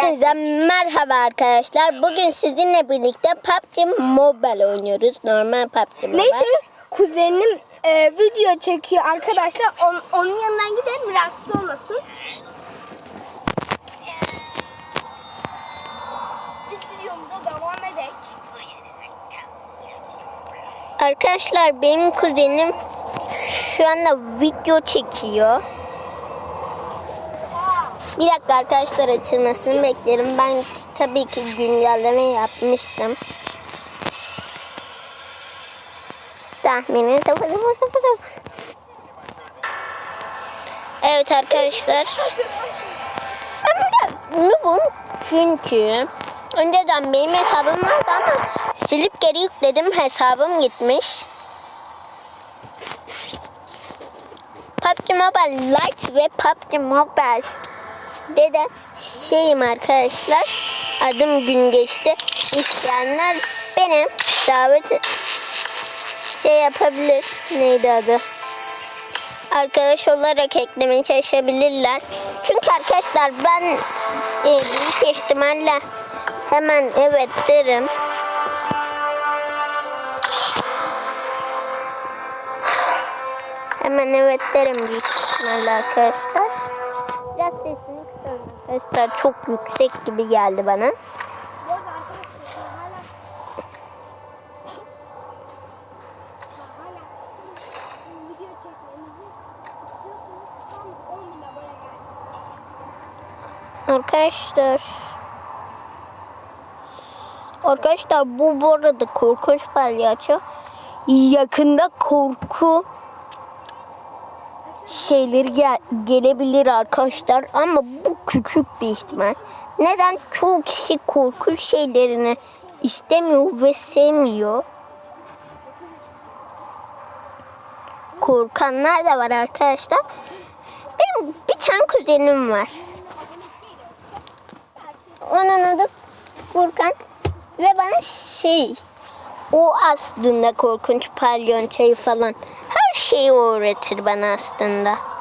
Hepinize merhaba arkadaşlar. Bugün sizinle birlikte PUBG Mobile oynuyoruz. Normal PUBG Mobile. Neyse kuzenim e, video çekiyor arkadaşlar. On- onun yanından gidelim rahatsız olmasın. Biz videomuza devam edelim. Arkadaşlar benim kuzenim şu anda video çekiyor. Bir dakika arkadaşlar açılmasını beklerim. Ben tabii ki güncelleme yapmıştım. Tahmini sıfır sıfır sıfır sıfır. Evet arkadaşlar. Bul çünkü önceden benim hesabım vardı ama silip geri yükledim hesabım gitmiş. PUBG Mobile Lite ve PUBG Mobile de de şeyim arkadaşlar. Adım gün geçti. İsteyenler beni davet şey yapabilir. Neydi adı? Arkadaş olarak eklemeye çalışabilirler. Çünkü arkadaşlar ben e, büyük ihtimalle hemen evet derim. Hemen evet derim büyük ihtimalle arkadaşlar. Arkadaşlar. Çok yüksek gibi geldi bana. Bu arada arkadaşlar hala hala video çekmemizi istiyorsunuz tam 10 bin abone gelsin. Arkadaşlar. Arkadaşlar bu bu arada korkunç palyaço. Yakında korku şeyleri gel gelebilir arkadaşlar ama bu küçük bir ihtimal. Neden çoğu kişi korku şeylerini istemiyor ve sevmiyor. Korkanlar da var arkadaşlar. Benim bir tane kuzenim var. Onun adı Furkan ve bana şey o aslında korkunç palyonçayı falan her şeyi öğretir bana aslında.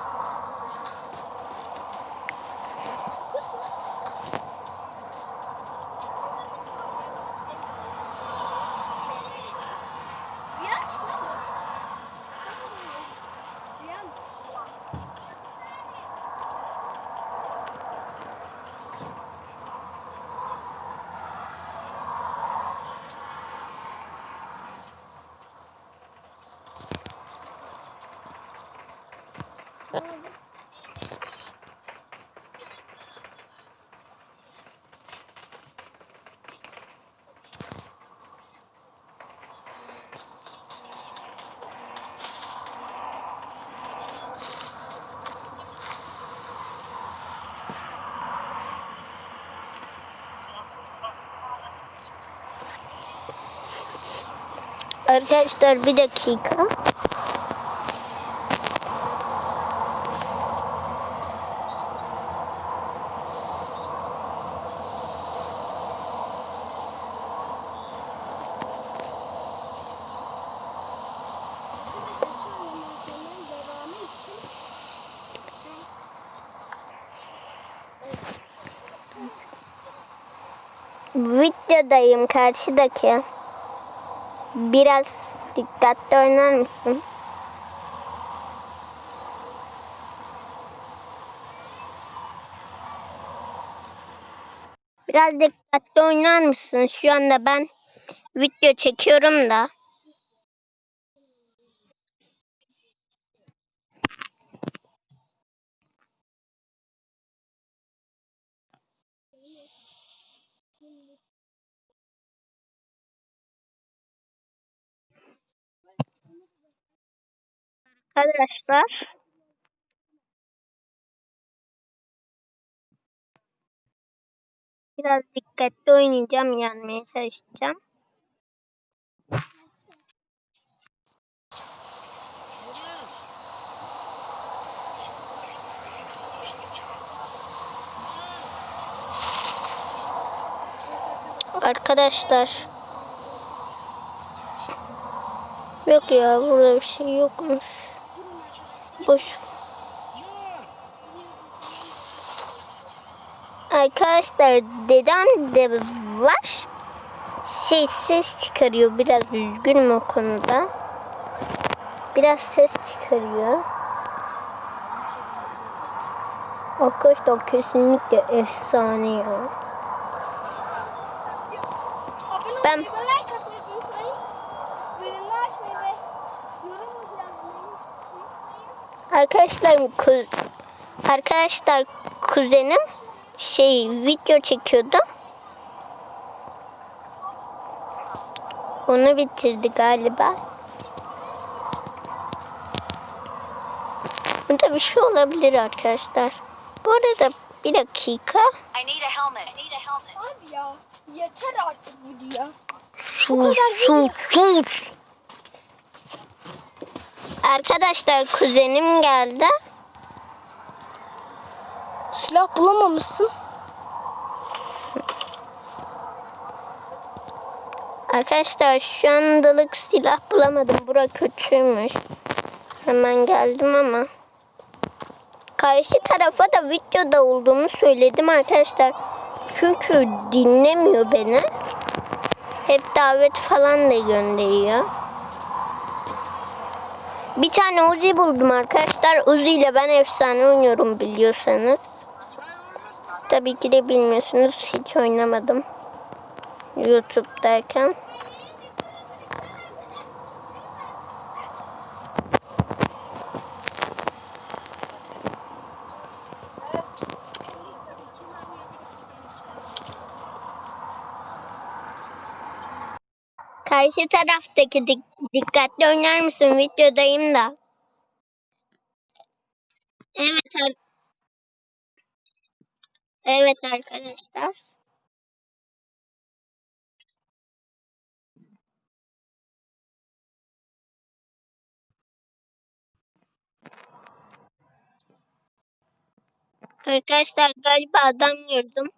Arkadaşlar bir dakika. Videodayım karşıdaki. Biraz dikkatli oynar mısın? Biraz dikkatli oynar mısın? Şu anda ben video çekiyorum da. Arkadaşlar. Biraz dikkatli oynayacağım, yenmeye çalışacağım. Arkadaşlar. Yok ya burada bir şey yokmuş. Boş. Arkadaşlar dedem de var. Şey ses çıkarıyor biraz üzgünüm o konuda. Biraz ses çıkarıyor. Arkadaşlar kesinlikle efsane ya. Ben- Arkadaşlar ku- arkadaşlar kuzenim şey video çekiyordu. Onu bitirdi galiba. Burada bir şey olabilir arkadaşlar. Bu arada bir dakika. I need a helmet. I need a helmet. Abi ya yeter artık video. Sus sus sus. Arkadaşlar kuzenim geldi. Silah bulamamışsın. Arkadaşlar şu andalık silah bulamadım. Bura kötüymüş. Hemen geldim ama. Karşı tarafa da videoda olduğumu söyledim arkadaşlar. Çünkü dinlemiyor beni. Hep davet falan da gönderiyor. Bir tane Uzi buldum arkadaşlar. Uzi ile ben efsane oynuyorum biliyorsanız. Tabii ki de bilmiyorsunuz. Hiç oynamadım. YouTube'dayken. Karşı taraftaki dik- dikkatli oynar mısın? Videodayım da. Evet, ar- evet arkadaşlar. Arkadaşlar galiba adam gördüm.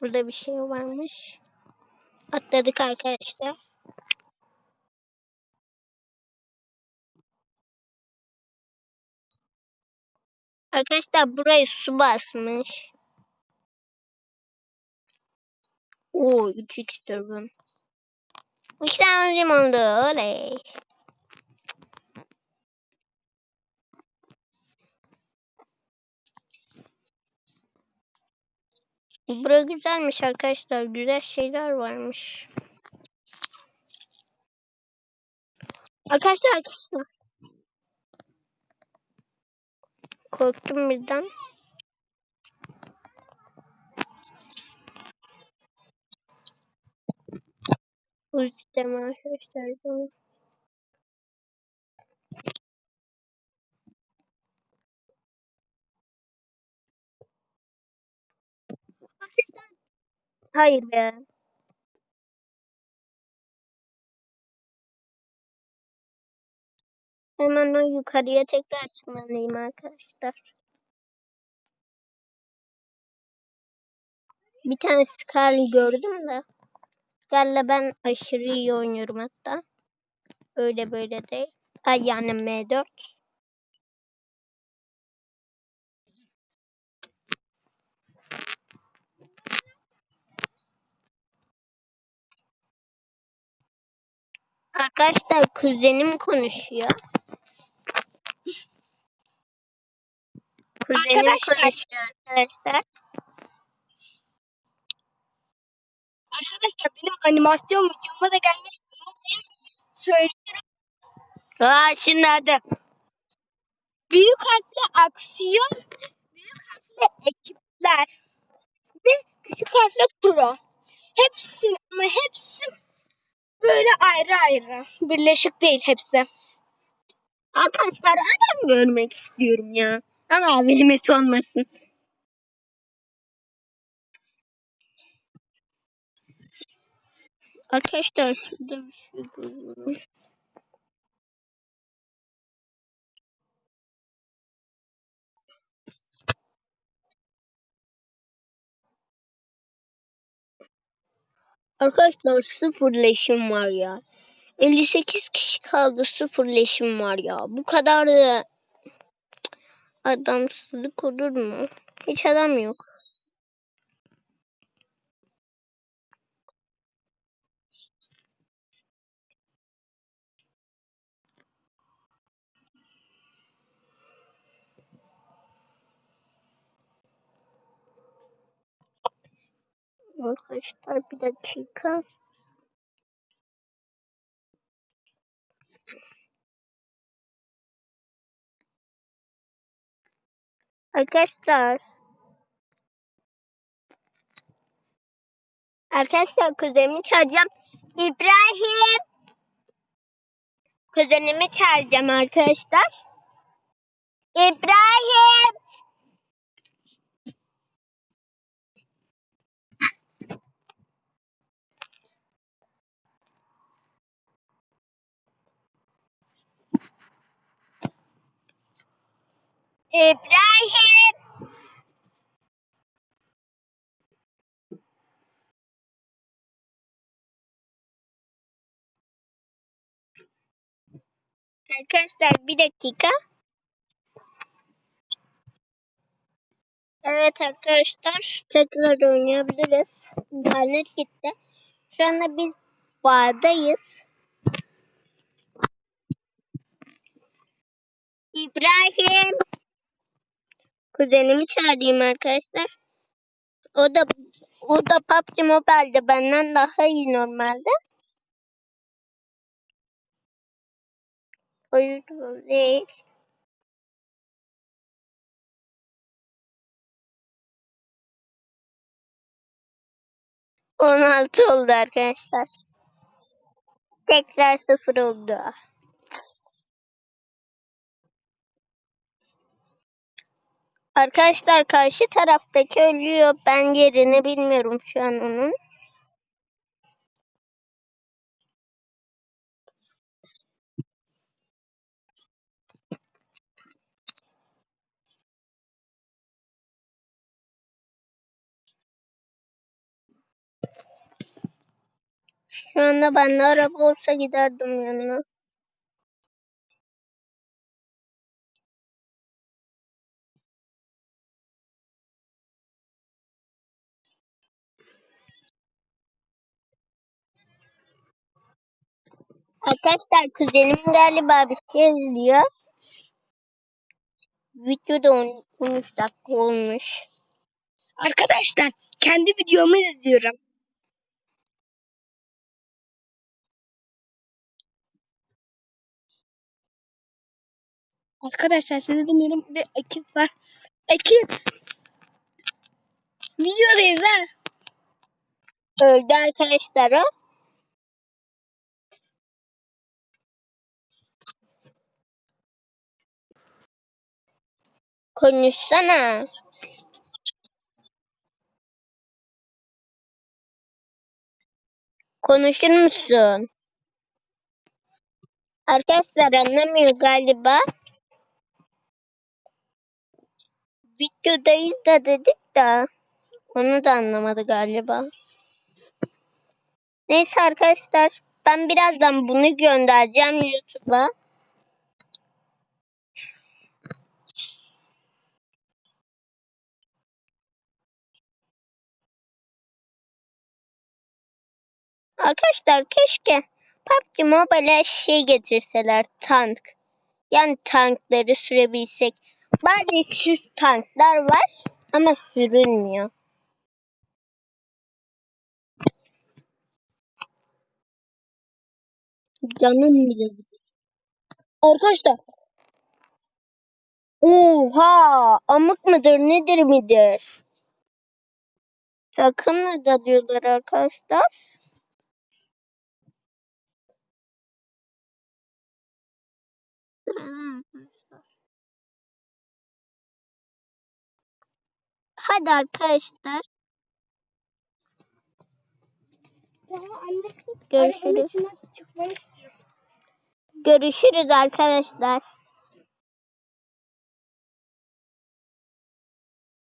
Burada bir şey varmış. Atladık arkadaşlar. Arkadaşlar burayı su basmış. Oo 3x turbun. İki tane uzun oldu. Oley. Bura güzelmiş arkadaşlar. Güzel şeyler varmış. Arkadaşlar arkadaşlar. Korktum birden. Üzüldüm arkadaşlar. Hayır be. Hemen o yukarıya tekrar çıkmalıyım arkadaşlar. Bir tane Scar'ı gördüm de. Scar'la ben aşırı iyi oynuyorum hatta. Öyle böyle değil. Ay yani M4. Arkadaşlar kuzenim konuşuyor. Kuzenim Arkadaşlar. konuşuyor arkadaşlar. Arkadaşlar benim animasyon videoma da gelmeyi unutmayın. Söylüyorum. Aa şimdi hadi. Büyük harfle aksiyon, büyük harfle ekipler ve küçük harfle pro. Hepsi ama hepsi böyle ayrı ayrı. Birleşik değil hepsi. Arkadaşlar adam görmek istiyorum ya. Ama bilmesi olmasın. Arkadaşlar şurada bir şey görüyorum. Arkadaşlar sıfır leşim var ya. 58 kişi kaldı sıfır leşim var ya. Bu kadar da adamsızlık olur mu? Hiç adam yok. Arkadaşlar bir dakika. Arkadaşlar. Arkadaşlar kuzenimi çağıracağım. İbrahim. Kuzenimi çağıracağım arkadaşlar. İbrahim. İbrahim. Arkadaşlar bir dakika. Evet arkadaşlar tekrar oynayabiliriz. İnternet gitti. Şu anda biz bardayız. İbrahim. Kuzenimi çağırayım arkadaşlar. O da o da PUBG Mobile'de benden daha iyi normalde. Oyun değil. On altı oldu arkadaşlar. Tekrar sıfır oldu. Arkadaşlar karşı taraftaki ölüyor. Ben yerini bilmiyorum şu an onun. Şu anda bende araba olsa giderdim yanına. Arkadaşlar kuzenim galiba bir şey izliyor. Videoda 10 13 dakika olmuş. Arkadaşlar kendi videomu izliyorum. Arkadaşlar size de benim bir ekip var. Ekip. Videodayız ha. Öldü arkadaşlar o. Konuşsana. Konuşur musun? Arkadaşlar anlamıyor galiba. Videodayız da dedik de onu da anlamadı galiba. Neyse arkadaşlar ben birazdan bunu göndereceğim YouTube'a. Arkadaşlar keşke PUBG Mobile'e şey getirseler tank. Yani tankları sürebilsek. Bazı süs tanklar var ama sürülmüyor. Canım bile. Arkadaşlar. Oha! Amık mıdır nedir midir? Sakın mı da diyorlar arkadaşlar? Hadi arkadaşlar. Görüşürüz. Görüşürüz arkadaşlar.